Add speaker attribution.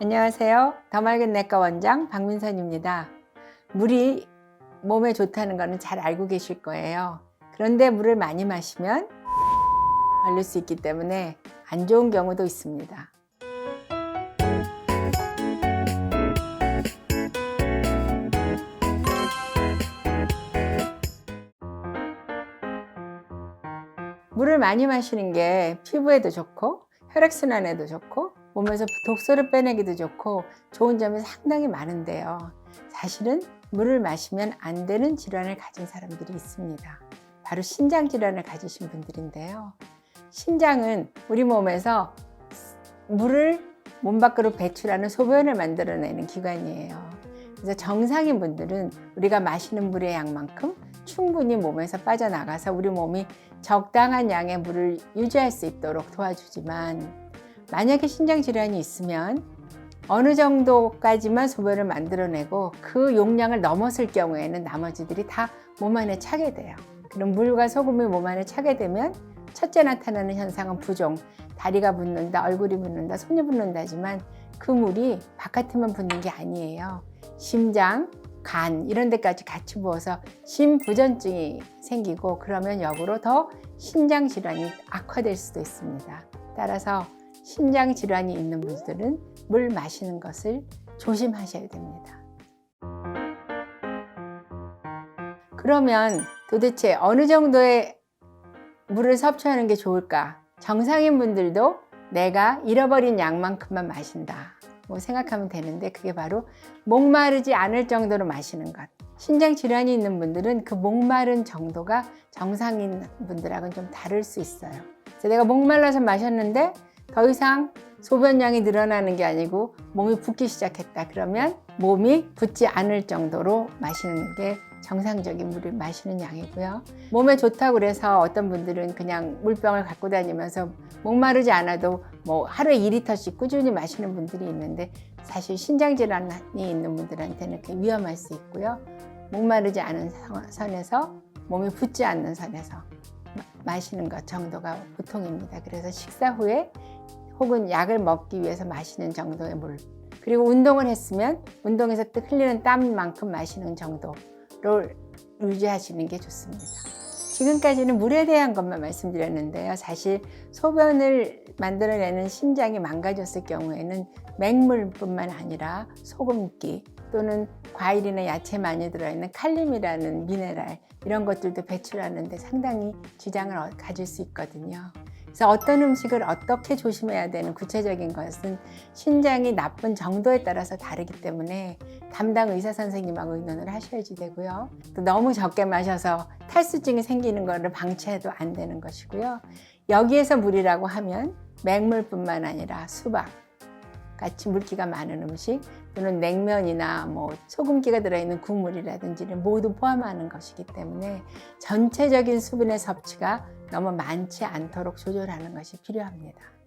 Speaker 1: 안녕하세요. 더 맑은 내과 원장 박민선입니다. 물이 몸에 좋다는 거는 잘 알고 계실 거예요. 그런데 물을 많이 마시면 걸릴 수 있기 때문에 안 좋은 경우도 있습니다. 물을 많이 마시는 게 피부에도 좋고 혈액순환에도 좋고 몸에서 독소를 빼내기도 좋고 좋은 점이 상당히 많은데요. 사실은 물을 마시면 안 되는 질환을 가진 사람들이 있습니다. 바로 신장 질환을 가지신 분들인데요. 신장은 우리 몸에서 물을 몸 밖으로 배출하는 소변을 만들어내는 기관이에요. 그래서 정상인 분들은 우리가 마시는 물의 양만큼 충분히 몸에서 빠져나가서 우리 몸이 적당한 양의 물을 유지할 수 있도록 도와주지만 만약에 신장 질환이 있으면 어느 정도까지만 소변을 만들어내고 그 용량을 넘었을 경우에는 나머지들이 다 몸 안에 차게 돼요. 그럼 물과 소금이 몸 안에 차게 되면 첫째 나타나는 현상은 부종, 다리가 붓는다, 얼굴이 붓는다, 손이 붓는다지만 그 물이 바깥에만 붓는 게 아니에요. 심장, 간 이런 데까지 같이 부어서 심부전증이 생기고 그러면 역으로 더 신장 질환이 악화될 수도 있습니다. 따라서 신장 질환이 있는 분들은 물 마시는 것을 조심하셔야 됩니다. 그러면 도대체 어느 정도의 물을 섭취하는 게 좋을까? 정상인 분들도 내가 잃어버린 양만큼만 마신다. 뭐 생각하면 되는데 그게 바로 목마르지 않을 정도로 마시는 것. 신장 질환이 있는 분들은 그 목마른 정도가 정상인 분들하고는 좀 다를 수 있어요. 내가 목말라서 마셨는데 더 이상 소변량이 늘어나는 게 아니고 몸이 붓기 시작했다. 그러면 몸이 붓지 않을 정도로 마시는 게 정상적인 물을 마시는 양이고요. 몸에 좋다고 그래서 어떤 분들은 그냥 물병을 갖고 다니면서 목마르지 않아도 뭐 하루에 2리터씩 꾸준히 마시는 분들이 있는데 사실 신장 질환이 있는 분들한테는 위험할 수 있고요. 목마르지 않은 선에서 몸이 붓지 않는 선에서 마시는 것 정도가 보통입니다. 그래서 식사 후에 혹은 약을 먹기 위해서 마시는 정도의 물. 그리고 운동을 했으면 운동에서 흘리는 땀만큼 마시는 정도를 유지하시는 게 좋습니다. 지금까지는 물에 대한 것만 말씀드렸는데요. 사실 소변을 만들어내는 심장이 망가졌을 경우에는 맹물뿐만 아니라 소금기 또는 과일이나 야채 많이 들어있는 칼륨이라는 미네랄 이런 것들도 배출하는데 상당히 지장을 가질 수 있거든요. 그래서 어떤 음식을 어떻게 조심해야 되는 구체적인 것은 신장이 나쁜 정도에 따라서 다르기 때문에 담당 의사 선생님하고 의논을 하셔야지 되고요. 또 너무 적게 마셔서 탈수증이 생기는 것을 방치해도 안 되는 것이고요. 여기에서 물이라고 하면 맹물뿐만 아니라 수박 같이 물기가 많은 음식 또는 냉면이나 뭐 소금기가 들어있는 국물이라든지를 모두 포함하는 것이기 때문에 전체적인 수분의 섭취가 너무 많지 않도록 조절하는 것이 필요합니다.